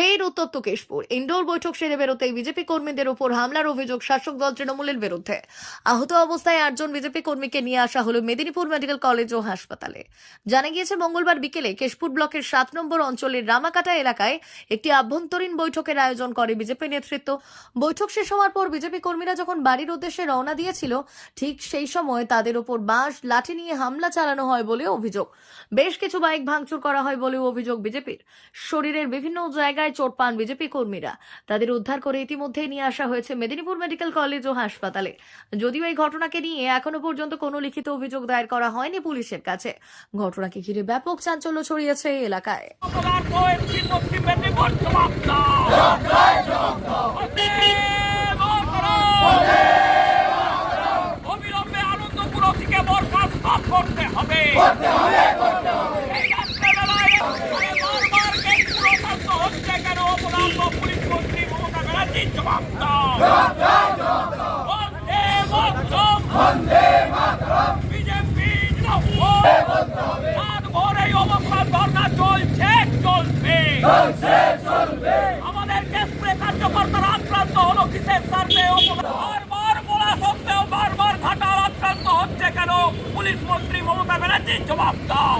ফের উত্তপ্ত কেশপুর ইন্ডোর বৈঠক সেরে বেরোতেই বিজেপি কর্মীদের উপর হামলার অভিযোগ শাসক দল তৃণমূলের বিরুদ্ধে। আহত অবস্থায় আটজন বিজেপি কর্মীকে নিয়ে আসা হলো মেদিনীপুর মেডিকেল কলেজ ও হাসপাতালে। জানা গিয়েছে, মঙ্গলবার বিকেলে কেশপুর ব্লকের সাত নম্বর অঞ্চলের রামাকাটা এলাকায় একটি আভ্যন্তরীণ বৈঠকের আয়োজন করে বিজেপি নেতৃত্ব। বৈঠক শেষ হওয়ার পর বিজেপি কর্মীরা যখন বাড়ির উদ্দেশ্যে রওনা দিয়েছিল, ঠিক সেই সময় তাদের উপর বাঁশ, লাঠি নিয়ে হামলা চালানো হয় বলে অভিযোগ। বেশ কিছু বাইক ভাঙচুর করা হয় বলেও অভিযোগ বিজেপির শরীরের বিভিন্ন জায়গায় চোট পান বিজেপি কর্মীরা। তাদের উদ্ধার করে ইতিমধ্যেই নিয়ে আসা হয়েছে মেদিনীপুর মেডিকেল কলেজ ও হাসপাতালে। যদিও এই ঘটনাকে নিয়ে এখনও পর্যন্ত কোনো লিখিত অভিযোগ দায়ের করা হয়নি পুলিশের কাছে। ঘটনাকে ঘিরে ব্যাপক চাঞ্চল্য ছড়িয়েছে এই এলাকায় সমাপ্ত বন্দে মাতরম। অবিলম্বে আনন্দপুর থেকে বরখাস্ত করতে হবে এই রাত্রেবেলায় এখানে বারবার গেট প্রশান্ত হচ্ছে কেন অপরাধ পুলিশ মন্ত্রী মমতা ব্যানার্জি জবাব দাও বন্দে মাতরম বিজেপি রাত ভোর এই অবস্থান ধর্ণা চলছে চলবে আমাদের কেসপ্রে কার্যকর্তারা আক্রান্ত হলো কিসের স্বার্থে বারবার বলা সত্ত্বেও বারবার ঘাটাল আক্রান্ত হচ্ছে কেন পুলিশ মন্ত্রী ব্যানার্জি জবাব দাও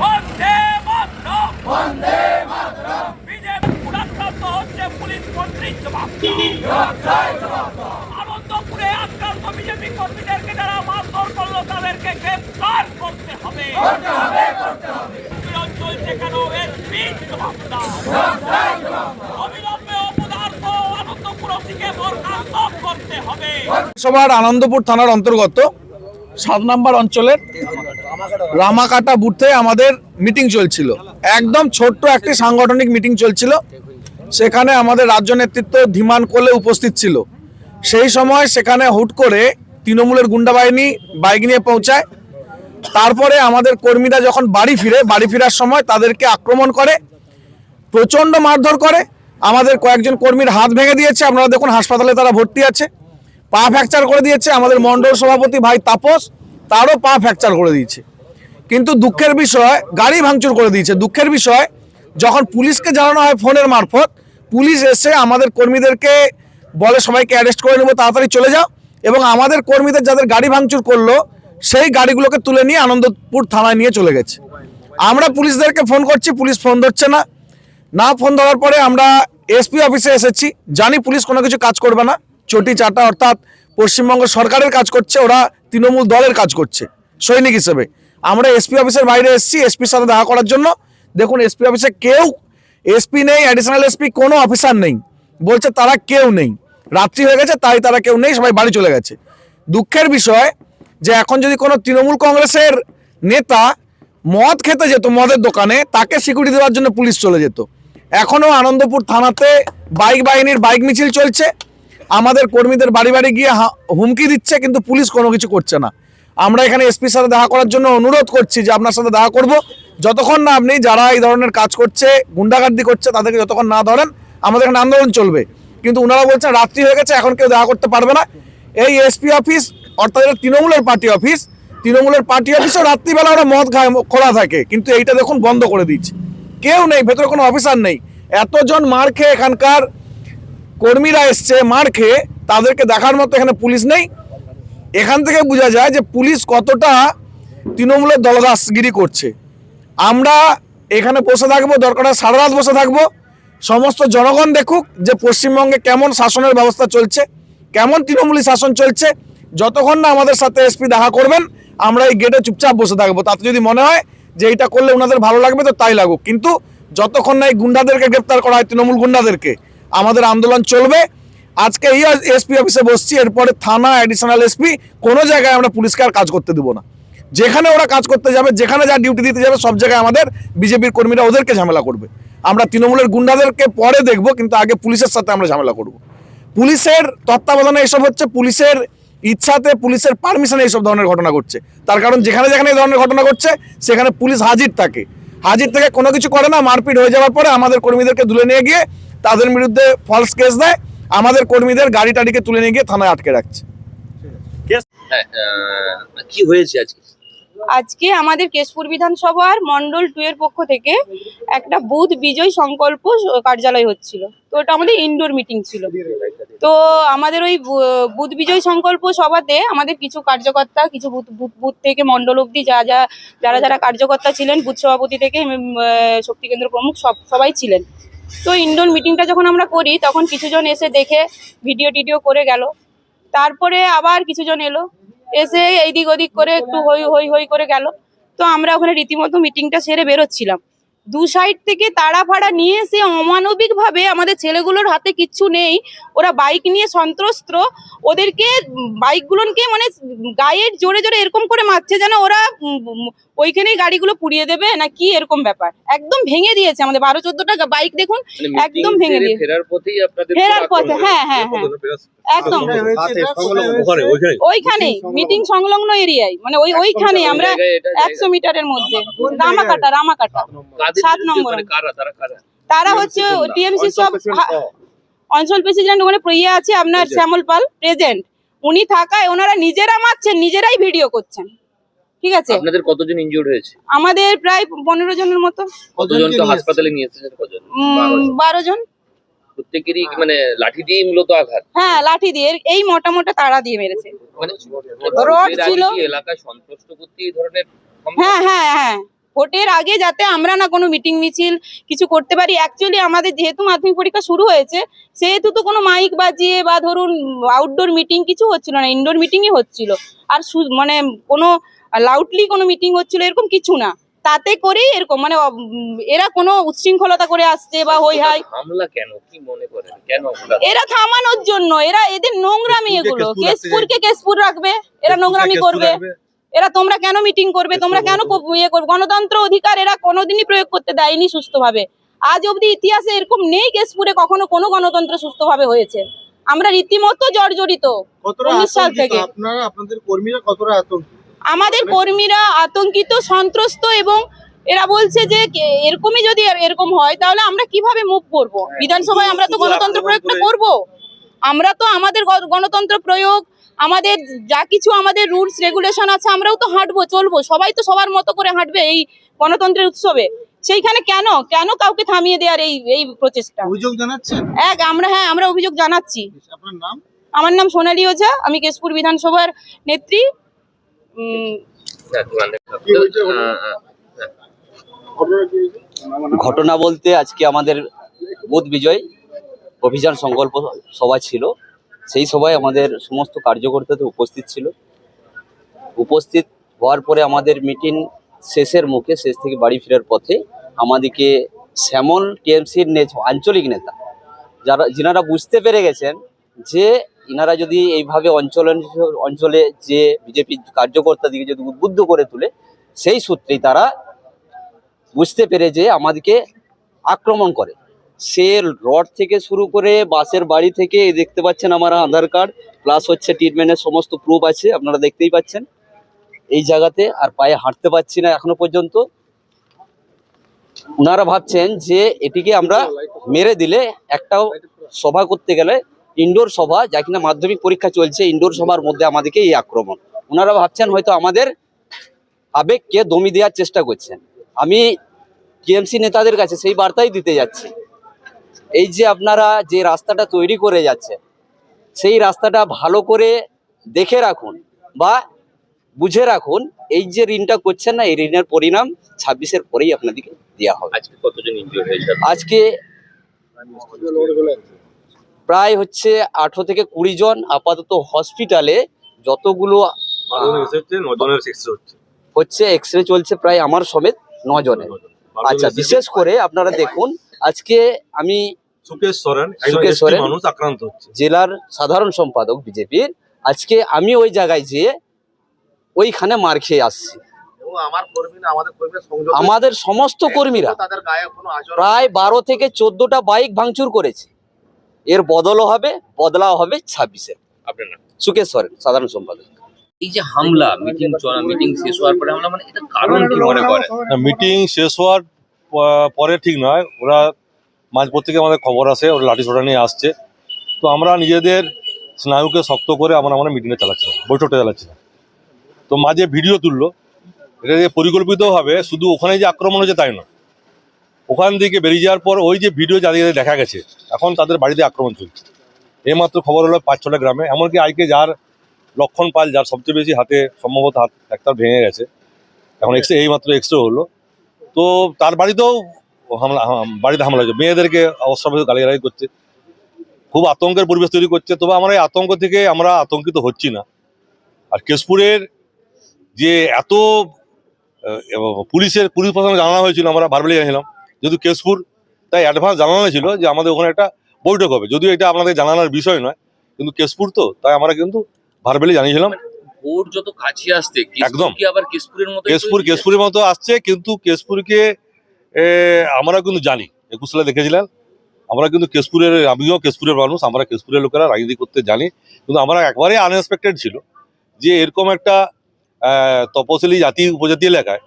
বন্দে মাতরম। বন্দে মাতরম বিজেপি আক্রান্ত হচ্ছে পুলিশ মন্ত্রী জবাব দাও আনন্দপুরে আক্রান্ত বিজেপি কর্মীদেরকে যারা মারধর করল তাদেরকে গ্রেফতার করতে হবে বিরোধ চলছে কেন এসপি জবাব দাও অবিলম্বে অপদার্থ আনন্দপুর থেকে বরখাস্ত করতে হবে সভার আনন্দপুর থানার অন্তর্গত সাত নম্বর অঞ্চলের রামাকাটা বুথে আমাদের মিটিং চলছিল। একদম ছোট্ট একটি সাংগঠনিক মিটিং চলছিল। সেখানে আমাদের রাজ্য নেতৃত্ব ধীমান কোলে উপস্থিত ছিল। সেই সময় সেখানে হুট করে তৃণমূলের গুন্ডা বাহিনী বাইক নিয়ে পৌঁছায়। তারপরে আমাদের কর্মীরা যখন বাড়ি ফিরে, বাড়ি ফেরার সময় তাদেরকে আক্রমণ করে প্রচণ্ড মারধর করে আমাদের কয়েকজন কর্মীর হাত ভেঙে দিয়েছে। আপনারা দেখুন, হাসপাতালে তারা ভর্তি আছে। পা ফ্র্যাকচার করে দিয়েছে। আমাদের মন্ডল সভাপতি ভাই তাপস, তারও পা ফ্র্যাকচার করে দিয়েছে। কিন্তু দুঃখের বিষয়, গাড়ি ভাঙচুর করে দিয়েছে। দুঃখের বিষয়, যখন পুলিশকে জানানো হয় ফোনের মারফত, পুলিশ এসে আমাদের কর্মীদেরকে বলে, সবাইকে অ্যারেস্ট করে নেব, তাড়াতাড়ি চলে যাও। এবং আমাদের কর্মীদের যাদের গাড়ি ভাঙচুর করল, সেই গাড়িগুলোকে তুলে নিয়ে আনন্দপুর থানায় নিয়ে চলে গেছে। আমরা পুলিশদেরকে ফোন করছি, পুলিশ ফোন ধরছে না। না ফোন ধরার পরে আমরা এসপি অফিসে এসেছি। জানি পুলিশ কোনো কিছু কাজ করবে না। চটি চাটা অর্থাৎ পশ্চিমবঙ্গ সরকারের কাজ করছে, ওরা তৃণমূল দলের কাজ করছে, সৈনিক হিসেবে। আমরা এসপি অফিসের বাইরে এসেছি, এসপির সাথে দেখা করার জন্য। দেখুন, এসপি অফিসে কেউ, এসপি নেই অ্যাডিশনাল এসপি কোনো অফিসার নেই। বলছে তারা কেউ নেই। রাত্রি হয়ে গেছে, তাই তারা কেউ নেই, সবাই বাড়ি চলে গেছে। দুঃখের বিষয় যে এখন যদি কোনো তৃণমূল কংগ্রেসের নেতা মদ খেতে যেত মদের দোকানে, তাকে সিকিউরিটি দেওয়ার জন্য পুলিশ চলে যেত। এখনও আনন্দপুর থানাতে বাইক বাহিনীর বাইক মিছিল চলছে। আমাদের কর্মীদের বাড়ি বাড়ি গিয়ে হুমকি দিচ্ছে, কিন্তু পুলিশ কোনো কিছু করছে না। আমরা এখানে এসপির সাথে দেখা করার জন্য অনুরোধ করছি যে আপনার সাথে দেখা করব। যতক্ষণ না আপনি যারা এই ধরনের কাজ করছে, গুন্ডাগার্দি করছে, তাদেরকে যতক্ষণ না ধরেন, আমাদের এখানে আন্দোলন চলবে। কিন্তু ওনারা বলছেন, রাত্রি হয়ে গেছে, এখন কেউ দেখা করতে পারবে না। এই এসপি অফিস, অর্থাৎ এটা তৃণমূলের পার্টি অফিস, তৃণমূলের পার্টি অফিসও রাত্রিবেলা ওরা মদ খোলা থাকে। কিন্তু এইটা দেখুন, বন্ধ করে দিচ্ছে কেউ নেই, ভেতরে কোনো অফিসার নেই। এতজন মার খেয়ে এখানকার কর্মীরা এসছে, মার খেয়ে তাদেরকে দেখার মতো এখানে পুলিশ নেই। এখান থেকে বোঝা যায় যে পুলিশ কতটা তৃণমূলের দলদাসগিরি করছে। আমরা এখানে বসে থাকব, দরকার সারা রাত বসে থাকব। সমস্ত জনগণ দেখুক যে পশ্চিমবঙ্গে কেমন শাসনের ব্যবস্থা চলছে, কেমন তৃণমূলী শাসন চলছে। যতক্ষণ না আমাদের সাথে এসপি দেখা করবেন, আমরা এই গেটে চুপচাপ বসে থাকব। তাতে যদি মনে হয় যে এইটা করলে ওনাদের ভালো লাগবে তো তাই লাগুক। কিন্তু যতক্ষণ না এই গুন্ডাদেরকে গ্রেপ্তার করা হয়, তৃণমূল গুন্ডাদেরকে, আমাদের আন্দোলন চলবে। আজকে এই এসপি অফিসে বসছি, এরপরে থানা অ্যাডিশনাল এসপি কোনো জায়গায় আমরা পুলিশকে আর কাজ করতে দেবো না। যেখানে ওরা কাজ করতে যাবে, যেখানে যা ডিউটি দিতে যাবে, সব জায়গায় আমাদের বিজেপির কর্মীরা ওদেরকে ঝামেলা করবে। আমরা তৃণমূলের গুন্ডাদেরকে পরে দেখব, কিন্তু আগে পুলিশের সাথে আমরা ঝামেলা করব। পুলিশের তত্ত্বাবধানে এসব হচ্ছে, পুলিশের ইচ্ছাতে পুলিশের পারমিশনে এইসব ধরনের ঘটনা ঘটছে। তার কারণ যেখানে যেখানে এই ধরনের ঘটনা ঘটছে, সেখানে পুলিশ হাজির থাকে। হাজির থেকে কোনো কিছু করে না, মারপিট হয়ে যাওয়ার পরে আমাদের কর্মীদেরকে তুলে নিয়ে গিয়ে তাদের বিরুদ্ধে ফলস কেস দেয়। আমাদের কর্মীদের গাড়ি টাড়িকে তুলে নিয়ে গিয়ে থানায় আটকে রাখছে। হ্যাঁ কি হয়েছে আজকে? আজকে আমাদের কেশপুর বিধানসভার মন্ডল টু এর পক্ষ থেকে একটা বুথ বিজয় সংকল্প কার্যালয় হচ্ছিল। তো ওটা আমাদের ইনডোর মিটিং ছিল। তো আমাদের ওই বু- বুথ বিজয় সংকল্প সভাতে আমাদের কিছু কার্যকর্তা, কিছু বুথ বুথ থেকে মন্ডল অব্দি যা যা, যারা যারা কার্যকর্তা ছিলেন, বুথ সভাপতি থেকে শক্তি কেন্দ্র প্রমুখ সব, সবাই ছিলেন। তো ইনডোর মিটিংটা যখন আমরা করি, তখন কিছুজন এসে দেখে ভিডিও টিডিও করে গেল। তারপরে আবার কিছুজন এলো। এসে এইদিক ওদিক করে একটু হই হই হই করে গেল। তো আমরা ওখানে রীতিমতো মিটিংটা সেরে বেরোচ্ছিলাম। দু সাইড থেকে তাড়া ফাড়া নিয়ে এসে অমানবিক ভাবে আমাদের ছেলেগুলোর হাতে কিচ্ছু নেই। ওরা বাইক নিয়ে সন্ত্রস্ত। ওদেরকে বাইকগুলোকে মানে গায়ের জোরে জোরে এরকম করে মারছে যেন ওরা ওইখানেই গাড়িগুলো পুড়িয়ে দেবে। না কি এরকম ব্যাপার? একদম ভেঙে দিয়েছে আমাদের বারো চোদ্দটা বাইক দেখুন মানে একদম ভেঙে দিয়েছে। ফেরার পথেই ফেরার পথে হ্যাঁ হ্যাঁ হ্যাঁ। একদম। ওইখানে। ওইখানেই মিটিং সংলগ্ন। এরিয়ায়। মানে ওই ওইখানে আমরা একশো মিটারের মধ্যে। রামাকাটা রামাকাটা। সাত নম্বর। মানে তারা হচ্ছে টিএমসি সব অঞ্চল প্রেসিডেন্ট ওখানে ইয়ে আছে আপনার শ্যামল পাল প্রেজেন্ট উনি থাকায় ওনারা নিজেরা মারছেন নিজেরাই ভিডিও করছেন। ঠিক আছে? আপনাদের কতজন ইনজিউর্ড হয়েছে? আমাদের প্রায় পনেরো জনের মতো। কতজন তো হাসপাতালে নিয়ে এসেছেন কজন? বারো জন। প্রত্যেকেরই মানে লাঠি দিয়ে মূলত আঘাত? হ্যাঁ লাঠি দিয়ে। এই মোটা মোটা তাড়া দিয়ে মেরেছে। মানে রড ছিল। কি এলাকায় সন্ত্রস্ত করতে এই ধরনের হ্যাঁ হ্যাঁ হ্যাঁ। ভোটের আগে যাতে আমরা না কোনো মিটিং মিছিল কিছু করতে পারি। অ্যাকচুয়ালি আমাদের যেহেতু মাধ্যমিক পরীক্ষা শুরু হয়েছে সেহেতু তো কোনো মাইক বাজিয়ে বা ধরুন আউটডোর মিটিং কিছু হচ্ছিল না ইনডোর মিটিংই হচ্ছিল। আর মানে কোনো লাউডলি কোনো মিটিং হচ্ছিল এরকম কিছু না। তাতে করেই এরকম মানে এরা কোনো উচ্ছৃঙ্খলতা করে আসছে বা হই হাই। হামলা কেন? কি মনে করেন? কেন এরা থামানোর জন্য এরা এদের নোংরামি এগুলো। কেশপুরকে কেশপুর রাখবে এরা নোংরামি করবে। এরা তোমরা কেন মিটিং করবে? তোমরা কেন ইয়ে করবে? গণতন্ত্র অধিকার এরা কোনোদিনই প্রয়োগ করতে দেয়নি সুস্থভাবে। আজ অবধি ইতিহাসে এরকম নেই কেশপুরে কখনো কোনো গণতন্ত্র সুস্থভাবে হয়েছে। আমরা রীতিমতো জর্জরিত উনিশ সাল থেকে। আপনাদের কর্মীরা কতটা আমাদের কর্মীরা আতঙ্কিত সন্ত্রস্ত এবং এরা বলছে যে এরকমই যদি এরকম হয় তাহলে আমরা কীভাবে মুভ করব? বিধানসভায় আমরা তো গণতন্ত্র প্রয়োগটা করে- করব। আমরা তো আমাদের গণতন্ত্র প্রয়োগ আমাদের যা কিছু আমাদের রুলস রেগুলেশন আছে আমরাও তো হাঁটবো চলবো। সবাই তো সবার মতো করে হাঁটবে এই গণতন্ত্রের উৎসবে। সেইখানে কেন? কেন কাউকে থামিয়ে দেওয়ার এই এই প্রচেষ্টা? অভিযোগ জানাচ্ছেন? এক আমরা হ্যাঁ আমরা অভিযোগ জানাচ্ছি। আপনার নাম? আমার নাম সোনালী ওঝা আমি কেশপুর বিধানসভার নেত্রী। ঘটনা বলতে আজকে আমাদের বুথ বিজয় অভিযান সংকল্প সভা ছিল। সেই সভায় আমাদের সমস্ত কার্যকর্তাদের উপস্থিত ছিল। উপস্থিত হওয়ার পরে আমাদের মিটিং শেষের মুখে, শেষ থেকে বাড়ি ফেরার পথে আমাদেরকে শ্যামল টিএমসির আঞ্চলিক নেতা, যারা যিনারা বুঝতে পেরে গেছেন যে ইনারা যদি এইভাবে অঞ্চল অঞ্চলে যে বিজেপি কার্যকর্তাদিকে যদি উদ্বুদ্ধ করে তুলে, সেই সূত্রেই তারা বুঝতে পেরে যে আমাদেরকে আক্রমণ করে। সে রড থেকে শুরু করে বাসের বাড়ি থেকে দেখতে পাচ্ছেন আমার আধার কার্ড প্লাস হচ্ছে ট্রিটমেন্টের সমস্ত প্রুফ আছে, আপনারা দেখতেই পাচ্ছেন। এই জায়গাতে আর পায়ে হাঁটতে পারছি না এখনও পর্যন্ত। ওনারা ভাবছেন যে এটিকে আমরা মেরে দিলে একটাও সভা করতে গেলে ইনডোর সভা, যা কিনা মাধ্যমিক পরীক্ষা চলছে ইনডোর সভার মধ্যে আমাদেরকে এই আক্রমণ। ওনারা ভাবছেন হয়তো আমাদের আবেগকে দমি দেওয়ার চেষ্টা করছেন। আমি টিএমসি নেতাদের কাছে সেই বার্তাই দিতে যাচ্ছি। এই যে আপনারা যে রাস্তাটা তৈরি করে যাচ্ছে সেই রাস্তাটা ভালো করে দেখে রাখুন বা বুঝে রাখুন এই যে ঋণটা করছেন না এই ঋণের পরিণাম ছাব্বিশের পরেই আপনাদেরকে দেওয়া হবে। আজকে কতজন ইনজিউর্ড হয়েছে? আজকে প্রায় হচ্ছে আঠারো থেকে কুড়ি জন আপাতত হসপিটালে যতগুলো হচ্ছে এক্স রে চলছে প্রায় আমার সমেত ন জনের আচ্ছা বিশেষ করে আপনারা দেখুন আজকে আমি সুকেশ সরেন সুকেশ ST মানুষ আক্রান্ত হচ্ছে। জেলার সাধারণ সম্পাদক বিজেপির। আজকে আমি ওই জায়গায় যেয়ে ওইখানে মার খেয়ে আসছি। আমাদের সমস্ত কর্মীরা তাদের গায়ে কোনো আচরণ প্রায় বারো থেকে চোদ্দটা বাইক ভাঙচুর করেছে। এর বদলও হবে বদলাও হবে ছাব্বিশে। আপনার সুকেশ সরেন সাধারণ সম্পাদক। এই যে হামলা মিটিং মিটিং শেষ হওয়ার পরে হামলা মানে এটা কারণ কি মনে করেন মিটিং শেষ হওয়ার পরে ঠিক নয়। ওরা মাঝপথ থেকে আমাদের খবর আসে, ওরা লাঠি ছোটা নিয়ে আসছে। তো আমরা নিজেদের স্নায়ুকে শক্ত করে আমরা আমরা মিটিংটা চালাচ্ছিলাম, বৈঠকটা চালাচ্ছিলাম। তো মাঝে ভিডিও তুললো, এটা যে পরিকল্পিতভাবে শুধু ওখানে যে আক্রমণ হয়েছে তাই নয়। ওখান থেকে বেরিয়ে যাওয়ার পর ওই যে ভিডিও যাদের দেখা গেছে, এখন তাদের বাড়িতে আক্রমণ চলছে। এইমাত্র খবর হলো পাঁচ ছটা গ্রামে, এমনকি আজকে যার লক্ষণ পাল, যার সবচেয়ে বেশি হাতে সম্ভবত হাত, একটা ভেঙে গেছে। এখন এক্স এই মাত্র এক্সরে হলো। তো তার বাড়িতেও হামলা হাম- বাড়িতে হামলা হয়েছে। মেয়েদেরকে অবস্থাভাবে গালিগালাজি করছে। খুব আতঙ্কের পরিবেশ তৈরি করছে। তবে আমরা এই আতঙ্ক থেকে আমরা আতঙ্কিত হচ্ছি না। আর কেশপুরের যে এত পুলিশের পুলিশ প্রশাসন জানানো হয়েছিল আমরা ভারবেলি জানিয়েছিলাম। যেহেতু কেশপুর তাই অ্যাডভান্স জানানো হয়েছিল যে আমাদের ওখানে একটা বৈঠক হবে। যদিও এটা আপনাদের জানানোর বিষয় নয় কিন্তু কেশপুর তো তাই আমরা কিন্তু ভারবেলি জানিয়েছিলাম। ভোট যত কাছে আসতে একদম। আবার কেশপুরের মতো কেশপুর কেশপুরের মতো আসছে কিন্তু কেশপুরকে এ, আমরা কিন্তু জানি একুশ সালে দেখেছিলেন? আমরা কিন্তু কেশপুরের আমিও কেশপুরের মানুষ আমরা কেশপুরের লোকেরা রাজনীতি করতে জানি। কিন্তু আমরা একবারে আনএক্সপেক্টেড ছিল যে এরকম একটা তপশিলি জাতি উপজাতি এলাকায়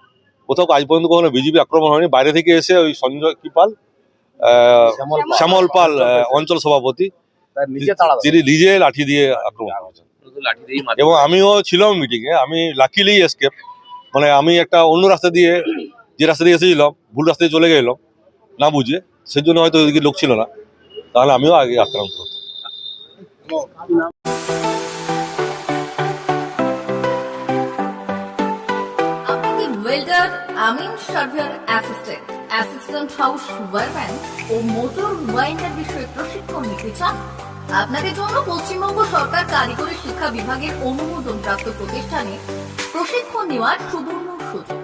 কোথাও আজ পর্যন্ত কখনো বিজেপি আক্রমণ হয়নি। বাইরে থেকে এসে ওই সঞ্জয় কি পাল আহ, শ্যামল পাল। অঞ্চল সভাপতি। তিনি নিজে লাঠি দিয়ে আক্রমণ করেছেন। এবং আমিও ছিলাম মিটিংয়ে আমি লাকিলি এসকেপ মানে আমি একটা অন্য রাস্তা দিয়ে যে রাস্তা দিয়ে এসেছিলাম, ভুল রাস্তায় চলে গেলাম, না বুঝে সেই জন্য হয়তো ওইদিকে লোক ছিল না। তাহলে আমিও আগে আক্রান্ত হতো ওয়েল্ডার আমিন surveyor assistant assistant house wireman ও মোটর ওয়াইন্ডার বিষয়ে প্রশিক্ষণ নিতে চান? আপনাদের জন্য পশ্চিমবঙ্গ সরকার কারিগরি শিক্ষা বিভাগের অনুমোদন প্রাপ্ত প্রতিষ্ঠানে প্রশিক্ষণ নেওয়ার সুবর্ণ সুযোগ।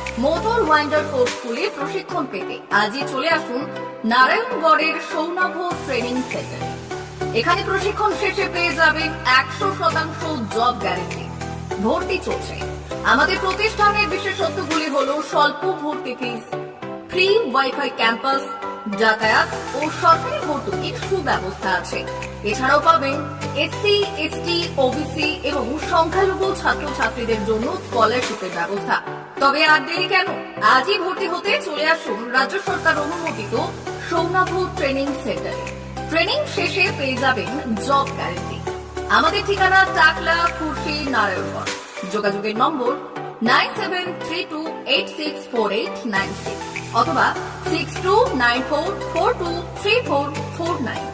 motor winder কোর্সগুলি প্রশিক্ষণ পেতে আজই চলে আসুন নারায়ণগড়ের সৌনাভ ট্রেনিং সেন্টারে। এখানে প্রশিক্ষণ শেষে পেয়ে যাবেন একশো শতাংশ জব গ্যারেন্টি। ভর্তি চলছে। আমাদের প্রতিষ্ঠানের বিশেষত্বগুলি হল স্বল্প ভর্তি ফিস ফ্রি ওয়াইফাই ক্যাম্পাস যাতায়াত ও সরকারি ভর্তুকির সুব্যবস্থা আছে। এছাড়াও পাবেন এসসি এসটি ওবিসি এবং সংখ্যালঘু ছাত্রছাত্রীদের জন্য স্কলারশিপের ব্যবস্থা। তবে আর দেরি কেন? আজই ভর্তি হতে চলে আসুন রাজ্য সরকার অনুমোদিত সৌনাভ ট্রেনিং সেন্টারে। ট্রেনিং শেষে পেয়ে যাবেন জব গ্যারেন্টি আমাদের ঠিকানা টাকলা কুর্তি নারায়ণগঞ্জ। যোগাযোগের নম্বর nine seven three two eight six four eight nine six অথবা six two nine four four two three four four nine.